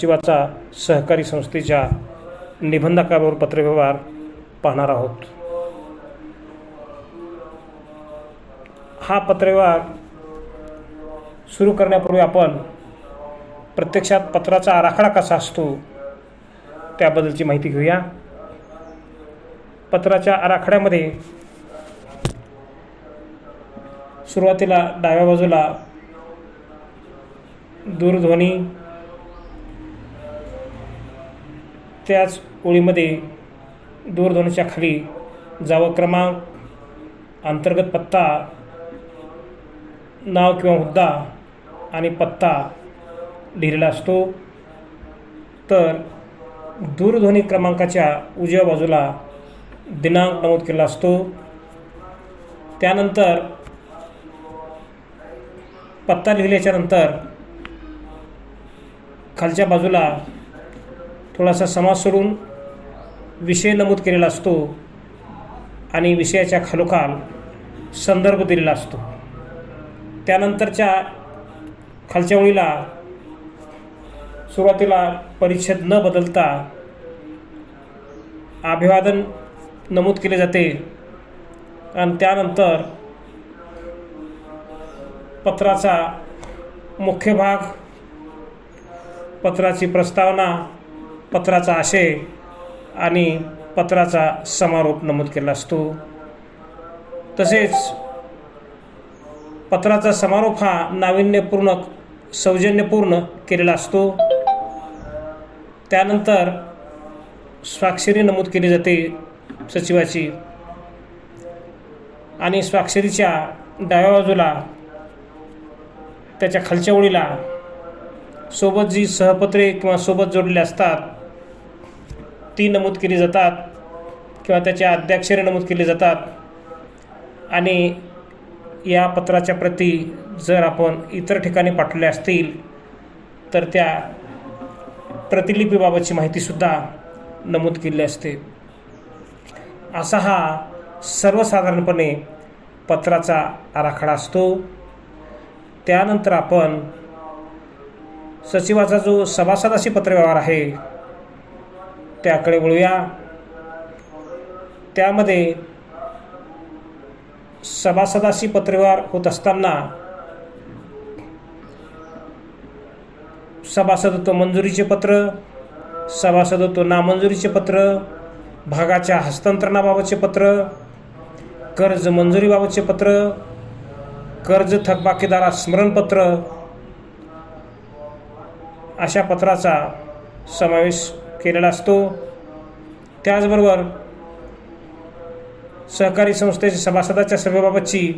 शिवाचा सहकारी संस्थेच्या निबंधकावर पत्रव्यवहार पाहणार आहोत. हा पत्रव्यवहार सुरू करण्यापूर्वी आपण प्रत्यक्षात पत्राचा आराखडा कसा असतो त्याबद्दलची माहिती घेऊया. पत्राच्या आराखड्यामध्ये सुरुवातीला डाव्या बाजूला दूरध्वनी त्याच ओळीमध्ये दूरध्वनीच्या खाली जावं क्रमांक अंतर्गत पत्ता नाव किंवा हुद्दा आणि पत्ता लिहिलेला असतो. तर दूरध्वनी क्रमांकाच्या उजव्या बाजूला दिनांक नमूद केला असतो. त्यानंतर पत्ता लिहिल्याच्या नंतर खालच्या बाजूला थोडासा समाज सोडून विषय नमूद केलेला असतो आणि विषयाच्या खालोखाल संदर्भ दिलेला असतो. त्यानंतरच्या खालच्या ओळीला सुरुवातीला परिच्छेद न बदलता अभिवादन नमूद केले जाते आणि त्यानंतर पत्राचा मुख्य भाग पत्राची प्रस्तावना पत्राचा आशय आणि पत्राचा समारोप नमूद केला असतो. तसेच पत्राचा समारोप हा नाविन्यपूर्ण सौजन्यपूर्ण केलेला असतो. त्यानंतर स्वाक्षरी नमूद केली जाते सचिवाची. आणि स्वाक्षरीच्या डाव्या बाजूला त्याच्या खालच्या ओळीला सोबत जी सहपत्रे किंवा सोबत जोडले असतात ती नमूद केली जातात किंवा त्याच्या अध्याक्षरे नमूद केली जातात. आणि या पत्राच्या प्रती जर आपण इतर ठिकाणी पाठवल्या असतील तर त्या प्रतिलिपीबाबतची माहितीसुद्धा नमूद केली असते. असा हा सर्वसाधारणपणे पत्राचा आराखडा असतो. त्यानंतर आपण सचिवाचा जो सभासदाशी पत्रव्यवहार आहे त्याकडे वळूया. त्यामध्ये सभासदाशी पत्रव्यवहार होत असताना सभासदत्व मंजुरीचे पत्र सभासदत्व नामंजुरीचे पत्र भागाच्या हस्तांतरणाबाबतचे पत्र कर्ज मंजुरीबाबतचे पत्र कर्ज थकबाकीदारास स्मरणपत्र अशा पत्राचा समावेश केलेला असतो. त्याचबरोबर सहकारी संस्थेच्या सभासदाच्या सभेबाबतची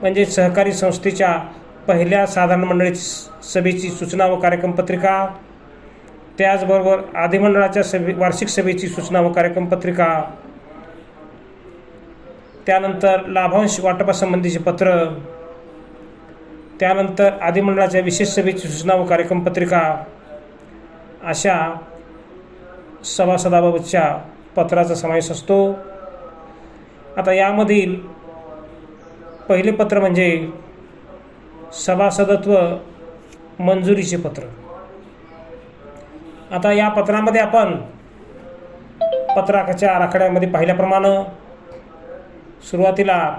म्हणजे सहकारी संस्थेच्या पहिल्या साधारण मंडळी सभेची सूचना व कार्यक्रम पत्रिका त्याचबरोबर आधिमंडळाच्या सभे वार्षिक सभेची सूचना व कार्यक्रम पत्रिका त्यानंतर लाभांश वाटपासंबंधीचे पत्र त्यानंतर आधिमंडळाच्या विशेष सभेची सूचना व कार्यक्रम पत्रिका अशा सभासदाबाबतच्या पत्राचा समावेश असतो. आता यामधील पहिले पत्र म्हणजे सभासदत्व मंजुरीचे पत्र. आता या पत्रामध्ये आपण पत्राच्या आराखड्यामध्ये पाहिल्याप्रमाणे सुरुवातीला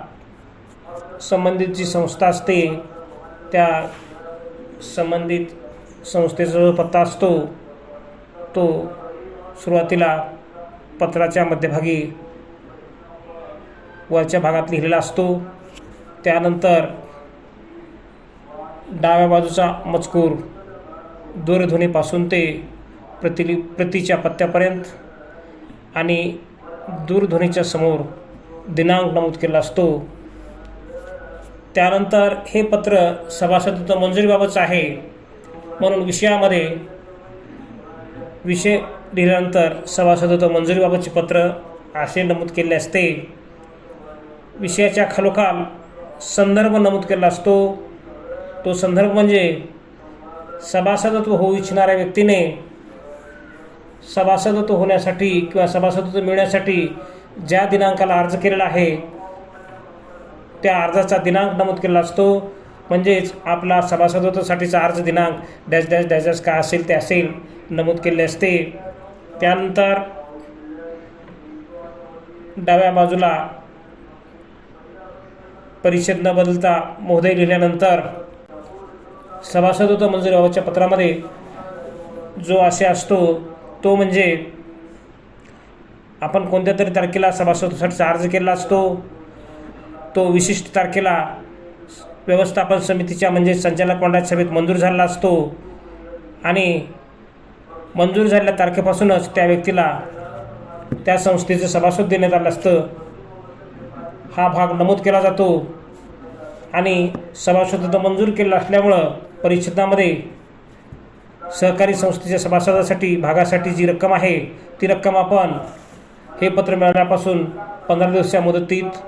संबंधित जी संस्था असते. त्या संबंधित संस्थेचा जो पत्ता असतो तो सुरुवातीला पत्राच्या मध्यभागी वरच्या भागात लिहिलेला असतो. त्यानंतर डाव्या बाजूचा मजकूर दूरध्वनीपासून ते प्रतिली प्रतीच्या पत्त्यापर्यंत आणि दूरध्वनीच्या समोर दिनांक नमूद केला असतो. त्यानंतर हे पत्र सभासदत्व मंजुरीबाबतचं आहे. म्हणून विषयामध्ये विषय दिल्यानंतर सभासदत्व मंजुरीबाबतचे पत्र असे नमूद केले असते. विषयाच्या खालोखाल संदर्भ नमूद केला असतो. तो संदर्भ म्हणजे सभासदत्व होऊ इच्छिणाऱ्या व्यक्तीने सभासदत्व होण्यासाठी किंवा सभासदत्व मिळण्यासाठी ज्या दिनांकाला अर्ज केलेला आहे त्या अर्जाचा दिनांक नमूद केलेला असतो. म्हणजेच आपला सभासदत्वासाठीचा अर्ज दिनांक डॅश डॅश डॅश डॅश काय असेल ते असेल नमूद केले असते. त्यानंतर डाव्या बाजूला परिषद न बदलता महोदय लिहिल्यानंतर सभासदत्व मंजुरीबाबतच्या पत्रामध्ये जो असे असतो तो म्हणजे आपण कोणत्या तरी तारखेला सभासदत्वासाठी अर्ज केला असतो तो विशिष्ट तारखेला व्यवस्थापन समितीच्या म्हणजे संचालक मंडळ सभेत मंजूर झालेला असतो आणि मंजूर झालेल्या तारखेपासूनच त्या व्यक्तीला त्या संस्थेचं सभासद देण्यात आलं असतं. हा भाग नमूद केला जातो. आणि सभासदत्व मंजूर केलं असल्यामुळं परिच्छेदामध्ये सहकारी संस्थेच्या सभासदासाठी भागासाठी जी रक्कम आहे ती रक्कम आपण हे पत्र मिळाल्यापासून पंधरा दिवसाच्या मुदतीत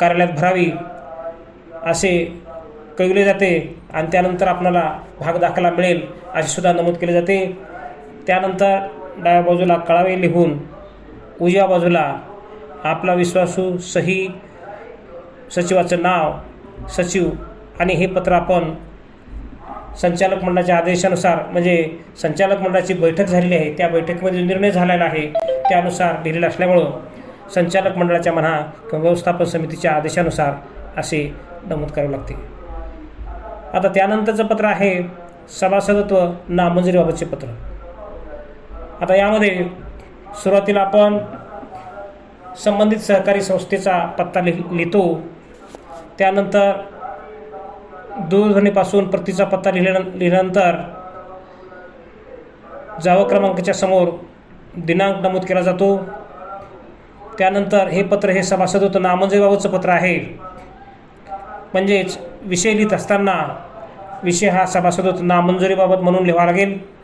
कार्यालयात भरावी असे कळविले जाते आणि त्यानंतर आपणाला भाग दाखला मिळेल असे सुद्धा नमूद केले जाते. त्यानंतर डाव्या बाजूला कळावे लिहून उजव्या बाजूला आपला विश्वासू सही सचिवाचं नाव सचिव आणि हे पत्र आपण संचालक मंडळाच्या आदेशानुसार म्हणजे संचालक मंडळाची बैठक झालेली आहे. त्या बैठकीमध्ये निर्णय झालेला आहे. त्यानुसार लिहिलेलं असल्यामुळं संचालक मंडळाच्या म्हणा किंवा व्यवस्थापन समितीच्या आदेशानुसार असे नमूद करावे लागते. आता त्यानंतरचं पत्र आहे सभासदत्व नामंजुरीबाबतचे पत्र. आता यामध्ये सुरुवातीला आपण संबंधित सहकारी संस्थेचा पत्ता लिह लिहितो. त्यानंतर दूरध्वनीपासून प्रतीचा पत्ता लिहिल्या लिहिल्यानंतर जावं क्रमांकाच्या समोर दिनांक नमूद केला जातो. त्यानंतर हे पत्र हे सभासदत्व नामंजुरीबाबतचं पत्र आहे. म्हणजेच विषय लिहित असताना विषय हा सभासदत्व नामंजुरीबाबत म्हणून लिहावा लागेल.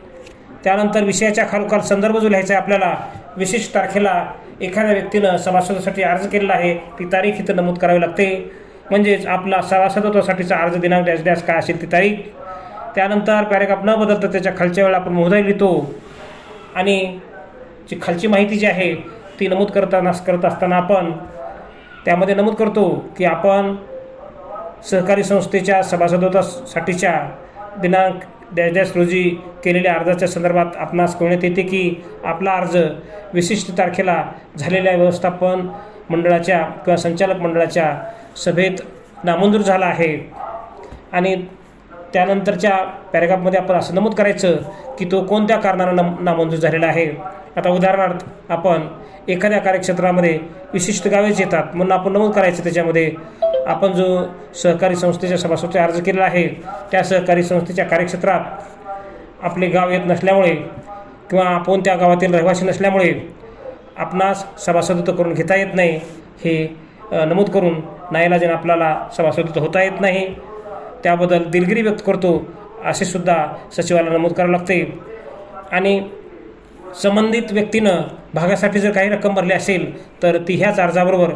त्यानंतर विषयाच्या खालोखाल संदर्भ जो लिहायचा आहे आपल्याला विशेष तारखेला एखाद्या व्यक्तीनं सभासदासाठी अर्ज केलेला आहे ती तारीख इथं नमूद करावी लागते. म्हणजेच आपला सभासदत्वासाठीचा अर्ज दिनांक द्यास द्यास काय असेल ती तारीख. त्यानंतर पॅरेग्राफ न बदलता त्याच्या खालच्या वेळेला आपण महोदय लिहितो. आणि जी खालची माहिती जी आहे ती नमूद करताना करत असताना आपण त्यामध्ये नमूद करतो की आपण सहकारी संस्थेच्या सभासदत्वासाठीच्या दिनांक डॅश डॅश रोजी केलेल्या अर्जाच्या संदर्भात आपणास कळण्यात येते की आपला अर्ज विशिष्ट तारखेला झालेल्या व्यवस्थापन मंडळाच्या किंवा संचालक मंडळाच्या सभेत नामंजूर झाला आहे. आणि त्यानंतरच्या पॅरेग्राफमध्ये आपण असं नमूद करायचं की तो कोणत्या कारणानं नम नामंजूर झालेला आहे. आता उदाहरणार्थ आपण एखाद्या कार्यक्षेत्रामध्ये विशिष्ट गावेच येतात म्हणून आपण नमूद करायचं त्याच्यामध्ये आपण जो सहकारी संस्थेच्या सभासदचा अर्ज केलेला आहे त्या सहकारी संस्थेच्या कार्यक्षेत्रात आपले गाव येत नसल्यामुळे किंवा आपण त्या गावातील रहिवासी नसल्यामुळे आपणास सभासदत्व करून घेता येत नाही हे नमूद करून नाईलाजन आपल्याला सभासदत्व होता येत नाही. त्याबद्दल दिलगिरी व्यक्त करतो असे सुद्धा सचिवाला नमूद करावं लागते. आणि संबंधित व्यक्तीनं भागासाठी जर काही रक्कम भरली असेल तर ती ह्याच अर्जाबरोबर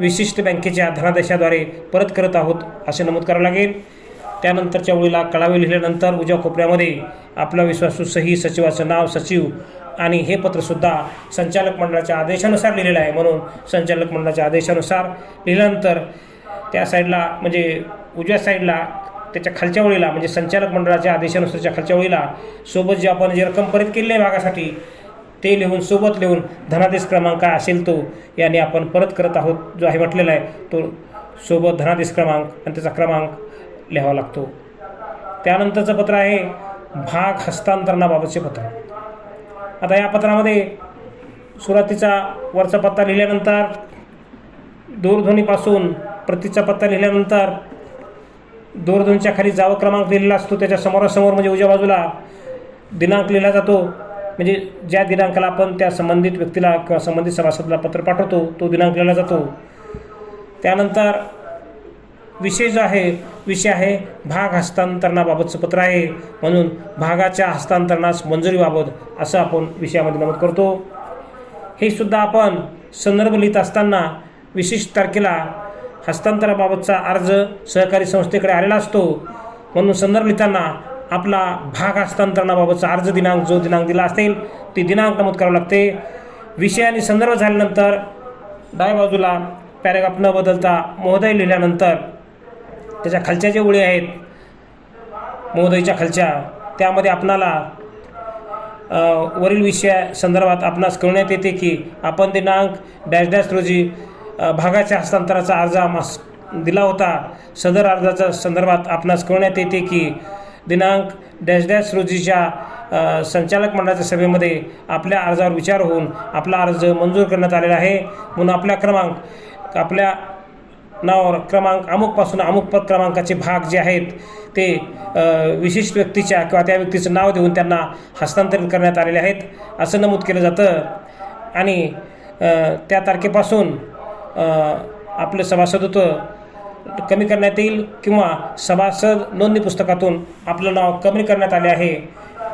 विशिष्ट बँकेच्या धनादेशाद्वारे परत करत आहोत असे नमूद करावं लागेल. त्यानंतरच्या ओळीला कळावे लिहिल्यानंतर उजव्या कोपऱ्यामध्ये आपला विश्वासू सही सचिवाचं नाव सचिव आणि हे पत्रसुद्धा संचालक मंडळाच्या आदेशानुसार लिहिलेलं आहे. म्हणून संचालक मंडळाच्या आदेशानुसार लिहिल्यानंतर त्या साईडला म्हणजे उजव्या साईडला त्याच्या खालच्या ओळीला म्हणजे संचालक मंडळाच्या आदेशानुसारच्या खालच्या ओळीला सोबत जे आपण जे रक्कम परत केली आहे भागासाठी ते लिहून सोबत लिहून धनादेश क्रमांक काय असेल तो याने आपण परत करत आहोत जो आहे म्हटलेला आहे तो सोबत धनादेश क्रमांक आणि त्याचा क्रमांक लिहावा लागतो. त्यानंतरचं पत्र आहे भाग हस्तांतरणाबाबतचे पत्र. आता या पत्रामध्ये सुरुवातीचा वरचा पत्ता लिहिल्यानंतर दूरध्वनीपासून प्रतीचा पत्ता लिहिल्यानंतर दूरध्वनीच्या खाली जावं क्रमांक लिहिलेला असतो त्याच्या समोरासमोर म्हणजे उजव्या बाजूला दिनांक लिहिला जातो म्हणजे ज्या दिनांकाला आपण त्या संबंधित व्यक्तीला किंवा संबंधित सभासदाला पत्र पाठवतो तो दिनांक लिहिला जातो. त्यानंतर विषय जो आहे विषय आहे भाग हस्तांतरणाबाबतचं पत्र आहे. म्हणून भागाच्या हस्तांतरणास मंजुरीबाबत असं आपण विषयामध्ये नमूद करतो. हे सुद्धा आपण संदर्भ लिहित असताना विशिष्ट तारखेला हस्तांतराबाबतचा अर्ज सहकारी संस्थेकडे आलेला असतो. म्हणून संदर्भ लिहिताना आपला भाग हस्तांतरणाबाबतचा अर्ज दिनांक जो दिनांक दिला असेल ती दिनांक नमूद करावं लागते. विषय आणि संदर्भ झाल्यानंतर डाव्या बाजूला पॅरेग्राफ न बदलता महोदय लिहिल्यानंतर त्याच्या खालच्या ज्या ओळी आहेत महोदयच्या खालच्या त्यामध्ये आपणाला वरील विषया संदर्भात आपणास कळवण्यात येते की आपण दिनांक डॅश डॅश रोजी भागाच्या हस्तांतराचा अर्ज आम्हास दिला होता. सदर अर्जाच्या संदर्भात आपणास कळवण्यात येते की दिनांक डॅश डॅश रोजीच्या संचालक मंडळाच्या सभेमध्ये आपल्या अर्जावर विचार होऊन आपला अर्ज मंजूर करण्यात आलेला आहे. म्हणून आपल्या क्रमांक आपल्या नावावर क्रमांक अमुकपासून अमुक पद क्रमांकाचे भाग जे आहेत ते विशिष्ट व्यक्तीच्या किंवा त्या व्यक्तीचं नाव देऊन त्यांना हस्तांतरित करण्यात आलेले आहेत. असं नमूद केलं जातं. आणि त्या तारखेपासून आपलं सभासदत्व कमी करण्यात येईल किंवा सभासद नोंदणी पुस्तकातून आपलं नाव कमी करण्यात आले आहे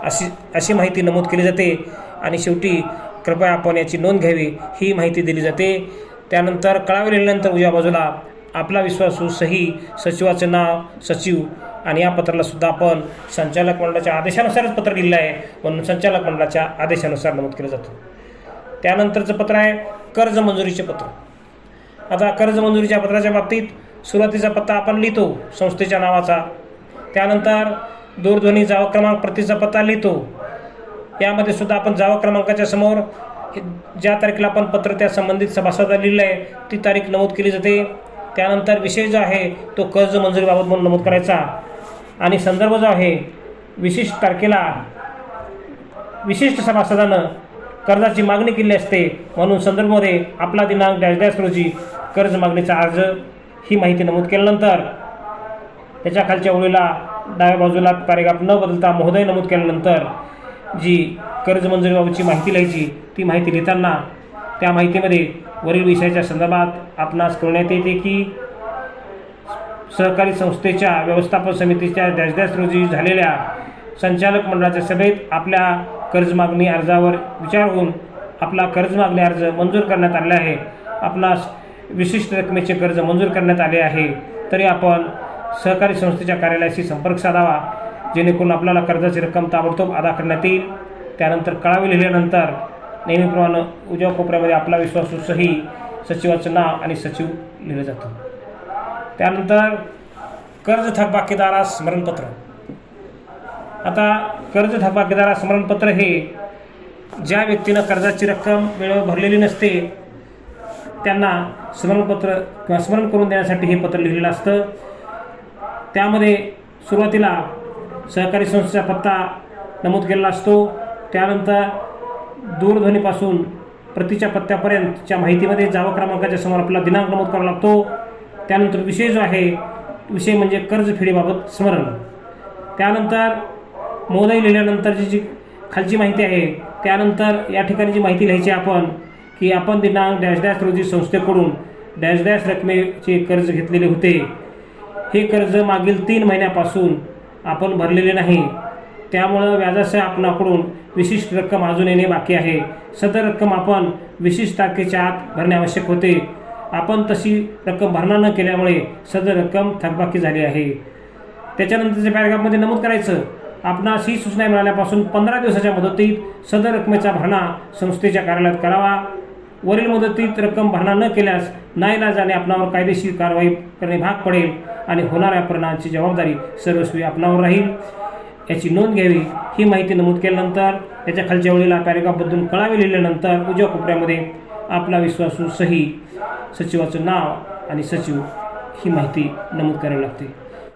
अशी अशी माहिती नमूद केली जाते. आणि शेवटी कृपया आपण याची नोंद घ्यावी ही माहिती दिली जाते. त्यानंतर कळावे लिहिल्यानंतर उजव्या बाजूला आपला विश्वासू सही सचिवाचं नाव सचिव आणि या पत्राला सुद्धा आपण संचालक मंडळाच्या आदेशानुसारच पत्र लिहिलं आहे. म्हणून संचालक मंडळाच्या आदेशानुसार नमूद केलं जातं. त्यानंतरचं पत्र आहे कर्ज मंजुरीचे पत्र. आता कर्ज मंजुरीच्या पत्राच्या बाबतीत सुरुवातीचा पत्ता आपण लिहितो संस्थेच्या नावाचा. त्यानंतर दूरध्वनी जावा क्रमांक प्रतीचा पत्ता लिहितो. यामध्ये सुद्धा आपण जावा क्रमांकाच्या समोर ज्या तारखेला आपण पत्र त्या संबंधित सभासदाला लिहिलं आहे ती तारीख नमूद केली जाते. त्यानंतर विषय जो आहे तो कर्ज मंजुरीबाबत म्हणून नमूद करायचा. आणि संदर्भ जो आहे विशिष्ट तारखेला विशिष्ट सभासदानं कर्जाची मागणी केली असते म्हणून संदर्भामध्ये आपला दिनांक डॅश डॅश रोजी कर्ज मागणीचा अर्ज ही माहिती नमूद केल्यानंतर त्याच्या खालच्या ओळीला डाव्या बाजूला पॅरेग्राफ न बदलता महोदय नमूद केल्यानंतर जी कर्ज मंजुरीबाबतची माहिती लिहायची ती माहिती लिहिताना त्या माहितीमध्ये वरील विषयाच्या संदर्भात आपणास कळण्यात येते की सहकारी संस्थेच्या व्यवस्थापन समितीच्या डॅश रोजी झालेल्या संचालक मंडळाच्या सभेत आपल्या कर्ज मागणी अर्जावर विचार होऊन आपला कर्ज मागणी अर्ज मंजूर करण्यात आला आहे. आपणास विशिष्ट रकमेचे कर्ज मंजूर करण्यात आले आहे. तरी आपण सहकारी संस्थेच्या कार्यालयाशी संपर्क साधावा. जेणेकरून आपल्याला कर्जाची रक्कम ताबडतोब अदा करण्यात येईल. त्यानंतर कळावे लिहिल्यानंतर नेहमीप्रमाणे उजव्या कोपऱ्यामध्ये आपला विश्वासू सही सचिवाचं नाव आणि सचिव लिहिलं जातं. त्यानंतर कर्ज थकबाकीदारास स्मरणपत्र. आता कर्ज थकबाकीदारास स्मरणपत्र हे ज्या व्यक्तीनं कर्जाची रक्कम वेळेवर भरलेली नसते त्यांना स्मरणपत्र किंवा स्मरण करून देण्यासाठी हे पत्र लिहिलेलं असतं. त्यामध्ये सुरुवातीला सहकारी संस्थेचा पत्ता नमूद केलेला असतो. त्यानंतर दूरध्वनीपासून प्रतीच्या पत्त्यापर्यंतच्या माहितीमध्ये जावा क्रमांकाच्या समोर आपला दिनांक नमूद करावा लागतो. त्यानंतर विषय जो आहे विषय म्हणजे कर्जफेडीबाबत स्मरण. त्यानंतर महोदय लिहिल्यानंतरची जी खालची माहिती आहे त्यानंतर या ठिकाणी जी माहिती लिहायची आपण की आपण दिनांक डॅश डॅश रोजी संस्थेकडून डॅश डॅश रकमेचे कर्ज घेतलेले होते. हे कर्ज मागील तीन महिन्यापासून आपण भरलेले नाही. त्यामुळं व्याजासह आपणाकडून विशिष्ट रक्कम अजून येणे बाकी आहे. सदर रक्कम आपण विशिष्ट तारखेच्या आत भरणे आवश्यक होते. आपण तशी रक्कम भरणा न केल्यामुळे सदर रक्कम थकबाकी झाली आहे. त्याच्यानंतरच्या पॅरेग्राफमध्ये नमूद करायचं आपणास ही सूचना मिळाल्यापासून पंधरा दिवसाच्या मुदतीत सदर रकमेचा भरणा संस्थेच्या कार्यालयात करावा. वरील मुदतीत रक्कम भरणा न केल्यास नाईलाजाने आपणावर कायदेशीर कारवाई करणे भाग पडेल आणि होणाऱ्या परिणामाची जबाबदारी सर्वस्वी आपणावर राहील. याची नोंद घ्यावी ही माहिती नमूद केल्यानंतर त्याच्या खालच्या वेळेला पॅरेग्राफबद्दल कळावे लिहिल्यानंतर उजव्या कोपऱ्यामध्ये आपला विश्वासू सही सचिवाचं नाव आणि सचिव ही माहिती नमूद करावी लागते.